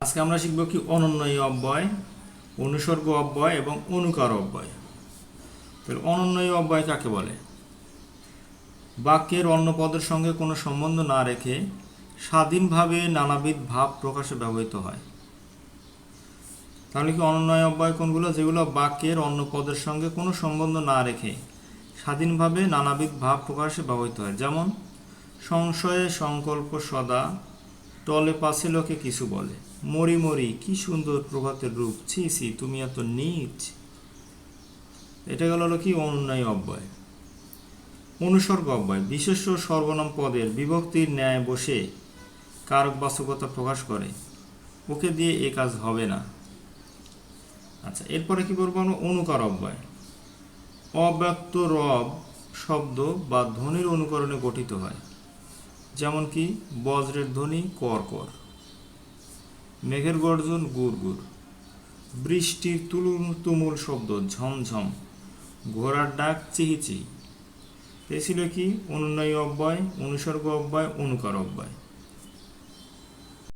আজকে আমরা শিখব কি অনন্যয় অব্যয়, অনুসর্গ অব্যয় এবং অনুকার অব্যয়। তাহলে অনন্যয় অব্যয় কাকে বলে? বাক্যের অন্য পদের সঙ্গে কোনো সম্বন্ধ না রেখে স্বাধীনভাবে নানাবিধ ভাব প্রকাশে ব্যবহৃত হয়। তাহলে কি অনন্যয় অব্যয় কোনগুলো? যেগুলো বাক্যের অন্য পদের সঙ্গে কোনো সম্বন্ধ না রেখে স্বাধীনভাবে নানাবিধ ভাব প্রকাশে ব্যবহৃত হয়। যেমন, সংশয়ে সংকল্প সদা টলে পাশে লোকে কিছু বলে, মরি মরি, কি সুন্দর প্রভাতের রূপ, ছি ছি, তুমি এত নিচ। এটা গেল কি অনুন্নয় অব্যয়। অনুসর্গ অব্যয় বিশেষ সর্বনাম পদের বিভক্তির ন্যায় বসে কারক বাস্তবতা প্রকাশ করে, ওকে দিয়ে এ কাজ হবে না। আচ্ছা এরপরে কি করব আমরা? অনুকার অব্যয়। অব্যক্ত রব শব্দ বা ধ্বনির অনুকরণে গঠিত হয়। যেমন কি বজ্রের ধ্বনি কর কর মেঘের গর্জন গুড় গুড় বৃষ্টির তুলুন, তুমুল শব্দ, ঝমঝম। ঘোড়ার ডাক চিহি চিহি এ ছিল কি অনুন্নয় অব্যয়, অনুসর্গ অব্যয়, অনুকার অব্যয়।